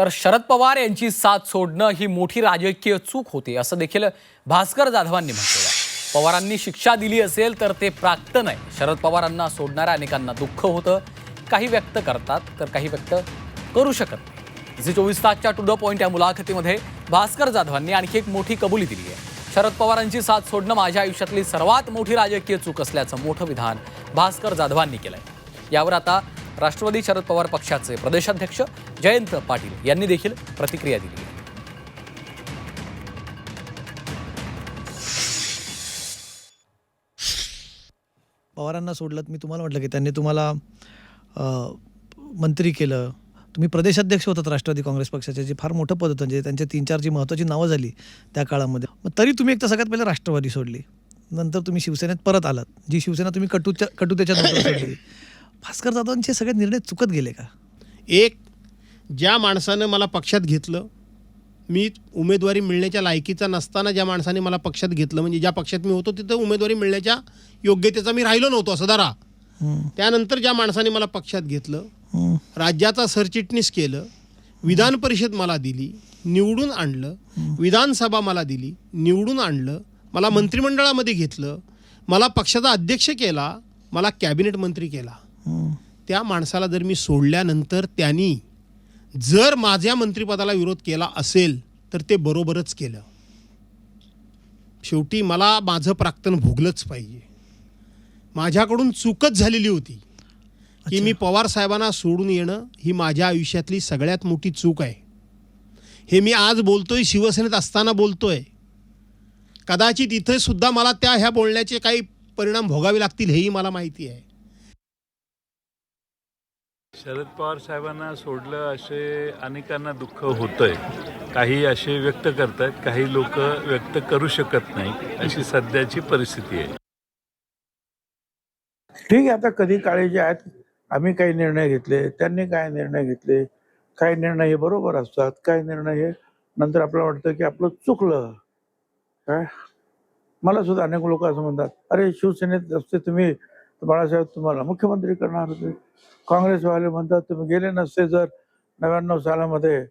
तर शरद पवार यांची साथ सोडणं ही मोठी राजकीय चूक होती असं देखील भास्कर जाधवांनी म्हटलेलं आहे. पवारांनी शिक्षा दिली असेल तर ते प्राप्त नाही. शरद पवारांना सोडणाऱ्या अनेकांना दुःख होतं काही व्यक्त करतात तर काही व्यक्त करू शकत नाही. झी चोवीस तासच्या टू द पॉईंट या मुलाखतीमध्ये भास्कर जाधवांनी आणखी एक मोठी कबुली दिली आहे. शरद पवारांची साथ सोडणं माझ्या आयुष्यातली सर्वात मोठी राजकीय चूक असल्याचं मोठं विधान भास्कर जाधवांनी केलं आहे यावर आता राष्ट्रवादी शरद पवार पक्षाचे प्रदेशाध्यक्ष जयंत पाटील यांनी देखील प्रतिक्रिया दिली. पवारांना सोडलं मी तुम्हाला म्हटलं की त्यांनी तुम्हाला मंत्री केलं. तुम्ही प्रदेशाध्यक्ष होतात राष्ट्रवादी काँग्रेस पक्षाचे जे फार मोठं पद होतं म्हणजे त्यांचे तीन चार जी महत्त्वाची नावं झाली त्या काळामध्ये. मग तरी तुम्ही एक तर सगळ्यात पहिले राष्ट्रवादी सोडली. नंतर तुम्ही शिवसेनेत परत आलात. जी शिवसेना तुम्ही कटूच्या कटुतेच्या नंतर सोडली. भास्कर जाधवांचे सगळे निर्णय चुकत गेले का? एक ज्या माणसानं मला पक्षात घेतलं मी उमेदवारी मिळण्याच्या लायकीचा नसताना ज्या माणसाने मला पक्षात घेतलं म्हणजे ज्या पक्षात मी होतो तिथं उमेदवारी मिळण्याच्या योग्यतेचा मी राहिलो नव्हतो असं हम्म, त्यानंतर ज्या माणसाने मला पक्षात घेतलं राज्याचा सरचिटणीस केलं विधान परिषद मला दिली निवडून आणलं विधानसभा मला दिली निवडून आणलं मला मंत्रिमंडळामध्ये घेतलं मला पक्षाचा अध्यक्ष केला मला कॅबिनेट मंत्री केला. त्या माणसाला जर मी सोडल्यानंतर त्यांनी जर माझ्या मंत्रिपदाला विरोध केला असेल तर ते बरोबरच केलं. शेवटी मला माझं प्राक्तन भोगलंच पाहिजे. माझ्याकडून चूकच झालेली होती की मी पवार साहेबांना सोडून येणं ही माझ्या आयुष्यातली सगळ्यात मोठी चूक आहे. हे मी आज बोलतोय शिवसेनेत असताना बोलतोय. कदाचित इथे सुद्धा मला त्या ह्या बोलण्याचे काही परिणाम भोगावे लागतील हेही मला माहिती आहे. शरद पवार साहेबांना सोडलं असे अनेकांना दुःख होतंय. काही असे व्यक्त करतायत काही लोक व्यक्त करू शकत नाही अशी सध्याची परिस्थिती आहे. ठीक आहे आता कधी काळजी जे आहेत आम्ही काही निर्णय घेतले त्यांनी काय निर्णय घेतले? काही निर्णय हे बरोबर असतात काही निर्णय हे नंतर आपल्याला वाटतं की आपलं चुकलं. काय मला सुद्धा अनेक लोक असं म्हणतात अरे शिवसेनेत असते तुम्ही बाळासाहेब तुम्हाला मुख्यमंत्री करणार होते. काँग्रेसवाले म्हणतात तुम्ही गेले नसते जर नव्याण्णव सालामध्ये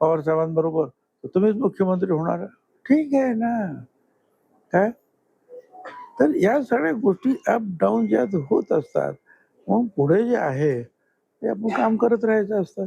पवार साहेबांबरोबर तर तुम्हीच मुख्यमंत्री होणार. ठीक आहे ना? काय? तर या सगळ्या गोष्टी अप डाऊन ज्या होत असतात मग पुढे जे आहे ते आपण काम करत राहायचं असतं.